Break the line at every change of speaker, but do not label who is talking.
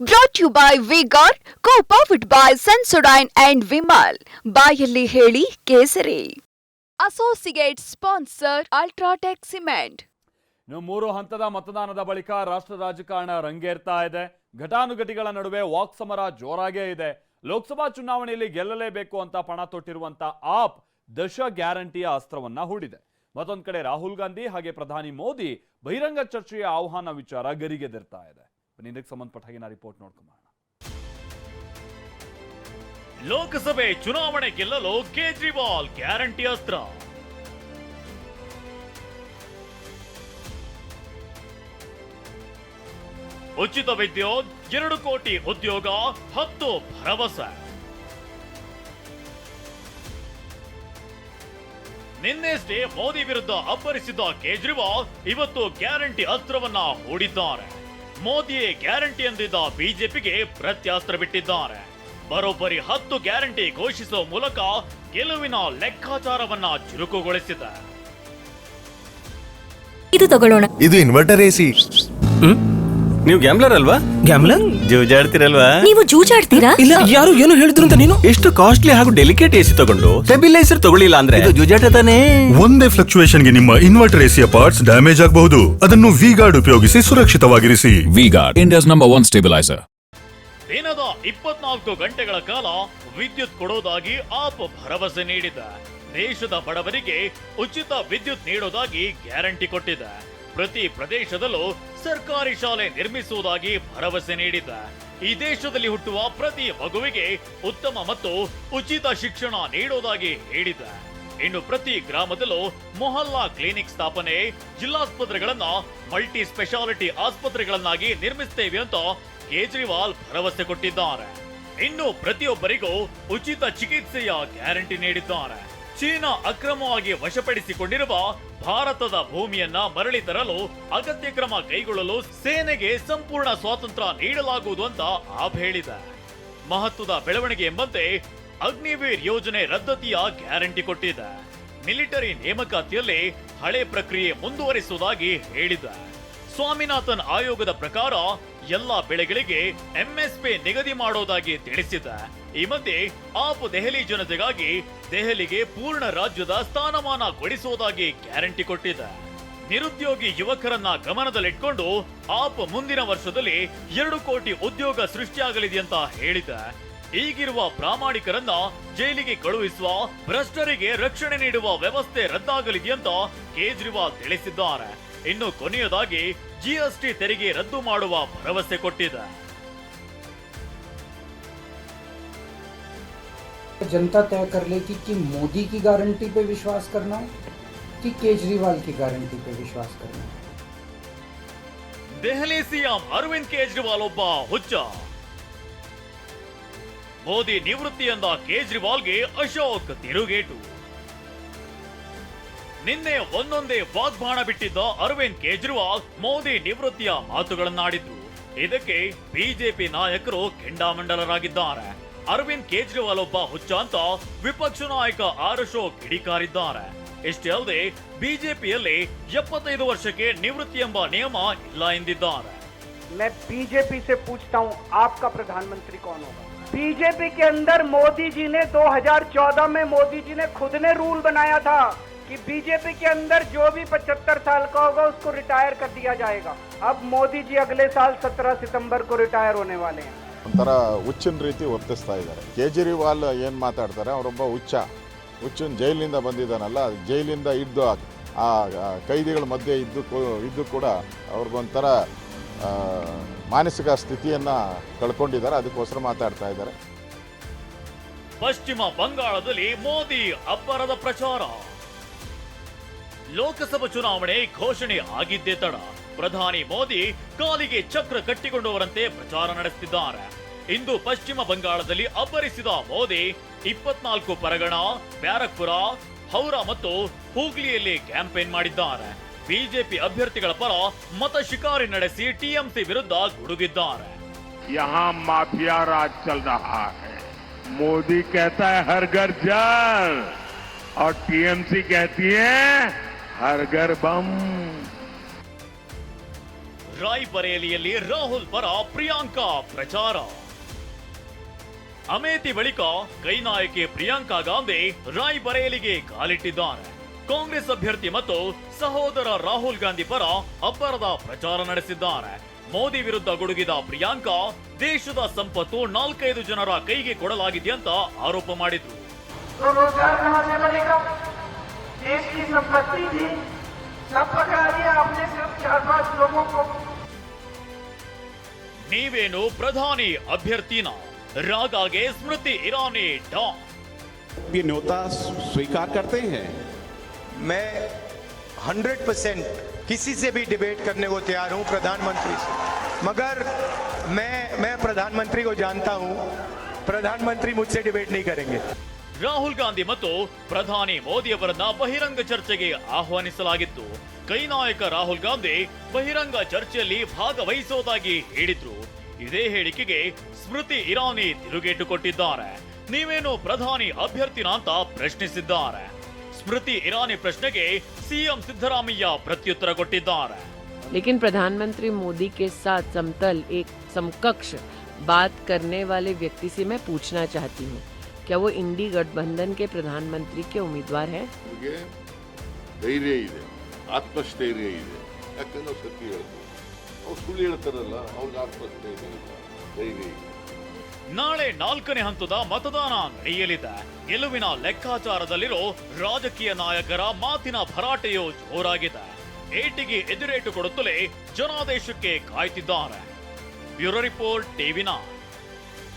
Brought you by V Guard co powered by Sensodyne and Vimal ಬಾಯಲ್ಲಿ ಹೇಳಿ ಕೇಸರಿ. Associate sponsor UltraTech cement
ಇನ್ನು ಮೂರು ಹಂತದ ಮತದಾನದ ಬಳಿಕ ರಾಷ್ಟ್ರ ರಾಜಕಾರಣ ರಂಗೇರ್ತಾ ಇದೆ. ಘಟಾನುಘಟಿಗಳ ನಡುವೆ ವಾಕ್ ಸಮರ ಜೋರಾಗೇ ಇದೆ. ಲೋಕಸಭಾ ಚುನಾವಣೆಯಲ್ಲಿ ಗೆಲ್ಲಲೇಬೇಕು ಅಂತ ಪಣ ತೊಟ್ಟಿರುವಂತ ಆಪ್ ದಶ ಗ್ಯಾರಂಟಿಯ ಅಸ್ತ್ರವನ್ನ ಹೂಡಿದೆ. ಮತ್ತೊಂದು ಕಡೆ ರಾಹುಲ್ ಗಾಂಧಿ ಹಾಗೆ ಪ್ರಧಾನಿ ಮೋದಿ ಬಹಿರಂಗ ಚರ್ಚೆಯ ಆಹ್ವಾನ ವಿಚಾರ ಗರಿಗೆದಿರ್ತಾ ಇದೆ. ಬನ್ನಿ, ಇದಕ್ಕೆ ಸಂಬಂಧಪಟ್ಟ ಹಾಗೆ ನಾ ರಿಪೋರ್ಟ್ ನೋಡ್ಕೊಂಬೋಣ
ಲೋಕಸಭೆ ಚುನಾವಣೆ ಗೆಲ್ಲಲು ಕೇಜ್ರಿವಾಲ್ ಗ್ಯಾರಂಟಿ ಅಸ್ತ್ರ. ಉಚಿತ ವಿದ್ಯುತ್, ಎರಡು ಕೋಟಿ ಉದ್ಯೋಗ, ಹತ್ತು ಭರವಸೆ. ನಿನ್ನೆಷ್ಟೇ ಮೋದಿ ವಿರುದ್ಧ ಅಬ್ಬರಿಸಿದ್ದ ಕೇಜ್ರಿವಾಲ್ ಇವತ್ತು ಗ್ಯಾರಂಟಿ ಅಸ್ತ್ರವನ್ನ ಹೂಡಿದ್ದಾರೆ. ಮೋದಿಯೇ ಗ್ಯಾರಂಟಿ ಎಂದಿದ್ದ ಬಿಜೆಪಿಗೆ ಪ್ರತ್ಯಾಸ್ತ್ರ ಬಿಟ್ಟಿದ್ದಾರೆ. ಬರೋಬ್ಬರಿ ಹತ್ತು ಗ್ಯಾರಂಟಿ ಘೋಷಿಸುವ ಮೂಲಕ ಗೆಲುವಿನ ಲೆಕ್ಕಾಚಾರವನ್ನ ಚುರುಕುಗೊಳಿಸಿದೆ.
ಇದು ತಗೊಳ್ಳೋಣ.
ಇದು ಇನ್ವರ್ಟರ್ ಎಸಿ
ನೀವು ಗ್ಯಾಮ್ಲರ್ ಅಲ್ವಾ?
ಗ್ಯಾಮ್ಲರ್
ಜೂಜಾಡ್ತಿರಲ್ವಾ?
ನೀವು ಜೂಜಾಡ್ತೀರಾ?
ಇಲ್ಲ ಯಾರು ಏನು ಹೇಳಿದ್ರು ಅಂತ ನೀನು?
ಎಷ್ಟು ಕಾಸ್ಟ್ಲಿ ಹಾಗೂ ಡೆಲಿಕೇಟ್ ಎಸಿ ತಗೊಂಡು ಸ್ಟೆಬಿಲೈಸರ್ ತಗೊಳ್ಳಿಲ್ಲ ಅಂದ್ರೆ? ಇದು ಜೂಜಾಟ ತಾನೇ?
ಒಂದೇ ಫ್ಲಕ್ಚುಯೇಷನ್ಗೆ ನಿಮ್ಮ ಇನ್ವರ್ಟರ್ ಎಸಿಯ ಪಾರ್ಟ್ಸ್ ಡ್ಯಾಮೇಜ್ ಆಗಬಹುದು. ಅದನ್ನು ವಿ ಗಾರ್ಡ್ ಉಪಯೋಗಿಸಿ ಸುರಕ್ಷಿತವಾಗಿರಿಸಿ.
V Guard India's number one stabiliser
ದಿನದ ಇಪ್ಪತ್ನಾಲ್ಕು ಗಂಟೆಗಳ ಕಾಲ ವಿದ್ಯುತ್ ಕೊಡೋದಾಗಿ ಆಪ್ ಭರವಸೆ ನೀಡಿದೆ. ದೇಶದ ಬಡವರಿಗೆ ಉಚಿತ ವಿದ್ಯುತ್ ನೀಡೋದಾಗಿ ಗ್ಯಾರಂಟಿ ಕೊಟ್ಟಿದೆ. ಪ್ರತಿ ಪ್ರದೇಶದಲ್ಲೂ ಸರ್ಕಾರಿ ಶಾಲೆ ನಿರ್ಮಿಸುವುದಾಗಿ ಭರವಸೆ ನೀಡಿದ್ದ. ಈ ದೇಶದಲ್ಲಿ ಹುಟ್ಟುವ ಪ್ರತಿ ಮಗುವಿಗೆ ಉತ್ತಮ ಮತ್ತು ಉಚಿತ ಶಿಕ್ಷಣ ನೀಡೋದಾಗಿ ಹೇಳಿದ್ದ. ಇನ್ನು ಪ್ರತಿ ಗ್ರಾಮದಲ್ಲೂ ಮೊಹಲ್ಲಾ ಕ್ಲಿನಿಕ್ ಸ್ಥಾಪನೆ, ಜಿಲ್ಲಾಸ್ಪತ್ರೆಗಳನ್ನ ಮಲ್ಟಿ ಸ್ಪೆಷಾಲಿಟಿ ಆಸ್ಪತ್ರೆಗಳನ್ನಾಗಿ ನಿರ್ಮಿಸುತ್ತೇವೆ ಅಂತ ಕೇಜ್ರಿವಾಲ್ ಭರವಸೆ ಕೊಟ್ಟಿದ್ದಾರೆ. ಇನ್ನು ಪ್ರತಿಯೊಬ್ಬರಿಗೂ ಉಚಿತ ಚಿಕಿತ್ಸೆಯ ಗ್ಯಾರಂಟಿ ನೀಡಿದ್ದಾರೆ. ಚೀನಾ ಅಕ್ರಮವಾಗಿ ವಶಪಡಿಸಿಕೊಂಡಿರುವ ಭಾರತದ ಭೂಮಿಯನ್ನ ಮರಳಿ ತರಲು ಅಗತ್ಯ ಕ್ರಮ ಕೈಗೊಳ್ಳಲು ಸೇನೆಗೆ ಸಂಪೂರ್ಣ ಸ್ವಾತಂತ್ರ್ಯ ನೀಡಲಾಗುವುದು ಅಂತ ಆಪ್ ಹೇಳಿದೆ. ಮಹತ್ವದ ಬೆಳವಣಿಗೆ ಎಂಬಂತೆ ಅಗ್ನಿವೀರ್ ಯೋಜನೆ ರದ್ದತಿಯ ಗ್ಯಾರಂಟಿ ಕೊಟ್ಟಿದೆ. ಮಿಲಿಟರಿ ನೇಮಕಾತಿಯಲ್ಲಿ ಹಳೆ ಪ್ರಕ್ರಿಯೆ ಮುಂದುವರಿಸುವುದಾಗಿ ಹೇಳಿದೆ. ಸ್ವಾಮಿನಾಥನ್ ಆಯೋಗದ ಪ್ರಕಾರ ಎಲ್ಲ ಬೆಳೆಗಳಿಗೆ ಎಂಎಸ್ಪಿ ನಿಗದಿ ಮಾಡೋದಾಗಿ ತಿಳಿಸಿದೆ. ಈ ಮಧ್ಯೆ ಆಪ್ ದೆಹಲಿ ಜನತೆಗಾಗಿ ದೆಹಲಿಗೆ ಪೂರ್ಣ ರಾಜ್ಯದ ಸ್ಥಾನಮಾನ ಕೊಡಿಸುವುದಾಗಿ ಗ್ಯಾರಂಟಿ ಕೊಟ್ಟಿದೆ. ನಿರುದ್ಯೋಗಿ ಯುವಕರನ್ನ ಗಮನದಲ್ಲಿಟ್ಕೊಂಡು ಆಪ್ ಮುಂದಿನ ವರ್ಷದಲ್ಲಿ ಎರಡು ಕೋಟಿ ಉದ್ಯೋಗ ಸೃಷ್ಟಿಯಾಗಲಿದೆ ಅಂತ ಹೇಳಿದೆ. ಈಗಿರುವ ಪ್ರಾಮಾಣಿಕರನ್ನ ಜೈಲಿಗೆ ಕಳುಹಿಸುವ, ಭ್ರಷ್ಟರಿಗೆ ರಕ್ಷಣೆ ನೀಡುವ ವ್ಯವಸ್ಥೆ ರದ್ದಾಗಲಿದೆ ಅಂತ ಕೇಜ್ರಿವಾಲ್ ತಿಳಿಸಿದ್ದಾರೆ. ಇನ್ನು ಕೊನೆಯದಾಗಿ ಜಿಎಸ್ಟಿ ತೆರಿಗೆ ರದ್ದು ಮಾಡುವ ಭರವಸೆ ಕೊಟ್ಟಿದೆ
जनता तय कर लेगी कि मोदी की गारंटी पे विश्वास करना है कि केजरीवाल की गारंटी पे विश्वास करना है
ದೆಹಲಿ ಸಿಎಂ ಅರವಿಂದ್ ಕೇಜ್ರಿವಾಲ್ ಒಬ್ಬ ಹುಚ್ಚ ಮೋದಿ ನಿವೃತ್ತಿ ಎಂದ ಕೇಜ್ರಿವಾಲ್ಗೆ ಅಶೋಕ್ ತಿರುಗೇಟು ನಿನ್ನೆ ಒಂದೊಂದೇ ವಾಗ್ಬಾಣ ಬಿಟ್ಟಿದ್ದ ಅರವಿಂದ್ ಕೇಜ್ರಿವಾಲ್ ಮೋದಿ ನಿವೃತ್ತಿಯ ಮಾತುಗಳನ್ನಾಡಿದ್ರು ಇದಕ್ಕೆ ಬಿಜೆಪಿ ನಾಯಕರು ಕೆಂಡಾಮಂಡಲರಾಗಿದ್ದಾರೆ ಅರವಿಂದ್ ಕೇಜ್ರಿವಾಲ್ ಒಬ್ಬ ಹುಚ್ಚ ಅಂತ ವಿಪಕ್ಷ ನಾಯಕ ಆರ್ ಅಶೋಕ್ ಕಿಡಿಕಾರಿದ್ದಾರೆ ಇಷ್ಟೇ ಅಲ್ಲದೆ ಬಿಜೆಪಿಯಲ್ಲಿ ಎಪ್ಪತ್ತೈದು ವರ್ಷಕ್ಕೆ ನಿವೃತ್ತಿ ಎಂಬ ನಿಯಮ ಇಲ್ಲ ಎಂದಿದ್ದಾರೆ
मैं बीजेपी से पूछता हूं आपका प्रधानमंत्री कौन होगा बीजेपी के अंदर मोदी जी ने 2014 में मोदी जी ने खुद ने रूल बनाया था कि बीजेपी के अंदर जो भी 75 साल का होगा उसको रिटायर कर दिया जाएगा अब मोदी जी अगले साल 17 सितंबर को रिटायर होने वाले हैं
ಒಂಥರ ಹುಚ್ಚಿನ ರೀತಿ ವರ್ತಿಸ್ತಾ ಇದ್ದಾರೆ ಕೇಜ್ರಿವಾಲ್ ಏನು ಮಾತಾಡ್ತಾರೆ ಅವರೊಬ್ಬ ಹುಚ್ಚ ಹುಚ್ಚನ್ ಜೈಲಿನಿಂದ ಬಂದಿದ್ದಾನಲ್ಲ ಅದು ಜೈಲಿಂದ ಇದ್ದು ಆ- ಆ ಆ ಕೈದಿಗಳ ಮಧ್ಯೆ ಇದ್ದು ಕೂ- ಇದ್ದು ಕೂಡ ಅವ್ರಿಗೊಂಥರ ಆ, ಮಾನಸಿಕ ಸ್ಥಿತಿಯನ್ನು ಕಳ್ಕೊಂಡಿದ್ದಾರೆ ಅದಕ್ಕೋಸ್ಕರ ಮಾತಾಡ್ತಾ ಇದ್ದಾರೆ
ಪಶ್ಚಿಮ ಬಂಗಾಳದಲ್ಲಿ ಮೋದಿ ಅಬ್ಬರದ ಪ್ರಚಾರ ಲೋಕಸಭಾ ಚುನಾವಣೆ ಘೋಷಣೆ ಆಗಿದ್ದೇ ತಡ ಪ್ರಧಾನಿ ಮೋದಿ ಕಾಲಿಗೆ ಚಕ್ರ ಕಟ್ಟಿಕೊಂಡವರಂತೆ ಪ್ರಚಾರ ನಡೆಸುತ್ತಿದ್ದಾರೆ ಇಂದು ಪಶ್ಚಿಮ ಬಂಗಾಳದಲ್ಲಿ ಅಬ್ಬರಿಸಿದ ಮೋದಿ ಇಪ್ಪತ್ನಾಲ್ಕು ಪರಗಣ ಬ್ಯಾರಕ್ಪುರ ಹೌರಾ ಮತ್ತು ಹೂಗ್ಲಿಯಲ್ಲಿ ಕ್ಯಾಂಪೇನ್ ಮಾಡಿದ್ದಾರೆ ಬಿಜೆಪಿ ಅಭ್ಯರ್ಥಿಗಳ ಪರ ಮತ ಶಿಕಾರಿ ನಡೆಸಿ ಟಿಎಂಸಿ ವಿರುದ್ಧ ಗುಡುಗಿದ್ದಾರೆ
यहाँ माफिया राज चल रहा है मोदी कहता है हर घर जल और टीएमसी कहती है ಹರ್ ಗರ್ ಬಂ.
ರಾಯ್ಬರೇಲಿಯಲ್ಲಿ ರಾಹುಲ್ ಪರ ಪ್ರಿಯಾಂಕಾ ಪ್ರಚಾರ. ಅಮೇತಿ ಬಳಿಕ ಕೈನಾಯಕಿ ಪ್ರಿಯಾಂಕಾ ಗಾಂಧಿ ರಾಯ್ಬರೇಲಿಗೆ ಕಾಲಿಟ್ಟಿದ್ದಾರೆ. ಕಾಂಗ್ರೆಸ್ ಅಭ್ಯರ್ಥಿ ಮತ್ತು ಸಹೋದರ ರಾಹುಲ್ ಗಾಂಧಿ ಪರ ಅಬ್ಬರದ ಪ್ರಚಾರ ನಡೆಸಿದ್ದಾರೆ. ಮೋದಿ ವಿರುದ್ಧ ಗುಡುಗಿದ ಪ್ರಿಯಾಂಕಾ ದೇಶದ ಸಂಪತ್ತು ನಾಲ್ಕೈದು ಜನರ ಕೈಗೆ ಕೊಡಲಾಗಿದೆ ಅಂತ ಆರೋಪ ಮಾಡಿದ್ರು.
देश की संपत्ति थी सब पकड़ा दिया आपने सिर्फ चार पांच लोगों को
ನೀವೇನು ಪ್ರಧಾನಿ ಅಭ್ಯರ್ಥಿನ ರಾಗಾಗೆ ಸ್ಮೃತಿ ಇರಾನಿ ಡಾನ್
ये न्योता स्वीकार करते हैं
मैं हंड्रेड परसेंट किसी से भी डिबेट करने को तैयार हूं प्रधानमंत्री से मगर मैं मैं प्रधानमंत्री को जानता हूं प्रधानमंत्री मुझसे डिबेट नहीं करेंगे
ರಾಹುಲ್ ಗಾಂಧಿ ಮತ್ತು ಪ್ರಧಾನಿ ಮೋದಿಯವರನ್ನ ಬಹಿರಂಗ ಚರ್ಚೆಗೆ ಆಹ್ವಾನಿಸಲಾಗಿತ್ತು ಕೈ ನಾಯಕ ರಾಹುಲ್ ಗಾಂಧಿ ಬಹಿರಂಗ ಚರ್ಚೆಯಲ್ಲಿ ಭಾಗವಹಿಸೋದಾಗಿ ಹೇಳಿದ್ರು ಇದೇ ಹೇಳಿಕೆಗೆ ಸ್ಮೃತಿ ಇರಾನಿ ತಿರುಗೇಟು ಕೊಟ್ಟಿದ್ದಾರೆ ನೀವೇನು ಪ್ರಧಾನಿ ಅಭ್ಯರ್ಥಿನ ಅಂತ ಪ್ರಶ್ನಿಸಿದ್ದಾರೆ ಸ್ಮೃತಿ ಇರಾನಿ ಪ್ರಶ್ನೆಗೆ ಸಿಎಂ ಸಿದ್ದರಾಮಯ್ಯ ಪ್ರತ್ಯುತ್ತರ ಕೊಟ್ಟಿದ್ದಾರೆ
लेकिन प्रधानमंत्री मोदी के साथ समतल एक समकक्ष बात करने वाले व्यक्ति से मैं पूछना चाहती हूँ क्या वो इंडी गठबंधन के प्रधानमंत्री के उम्मीदवार हैं
ಅವ್ರಿಗೆ ಧೈರ್ಯ ಇದೆ ಆತ್ಮಸ್ಥೈರ್ಯ ಇದೆ ಯಾಕಂದ್ರೆ ಅವ್ರು ಸತ್ಯ ಹೇಳ್ತಾರೆ ಅವ್ರು ಸುಳ್ಳು ಹೇಳ್ತಾರಲ್ಲ ಅವ್ರಿಗೆ ಆತ್ಮಸ್ಥೈರ್ಯ ಇಲ್ಲ ಧೈರ್ಯ ಇದೆ
ನಾಳೆ ನಾಲ್ಕನೇ ಹಂತದ ಮತದಾನ ನಡೆಯಲಿದೆ ಗೆಲುವಿನ ಲೆಕ್ಕಾಚಾರದಲ್ಲಿರೋ ರಾಜಕೀಯ ನಾಯಕರ ಮಾತಿನ ಭರಾಟೆಯು ಜೋರಾಗಿದೆ ಏಟಿಗೆ ಎದುರೇಟು ಕೊಡುತ್ತಲೇ ಜನಾದೇಶಕ್ಕೆ ಕಾಯ್ತಿದ್ದಾರೆ ಬ್ಯೂರೋ ರಿಪೋರ್ಟ್ ಟಿವಿನ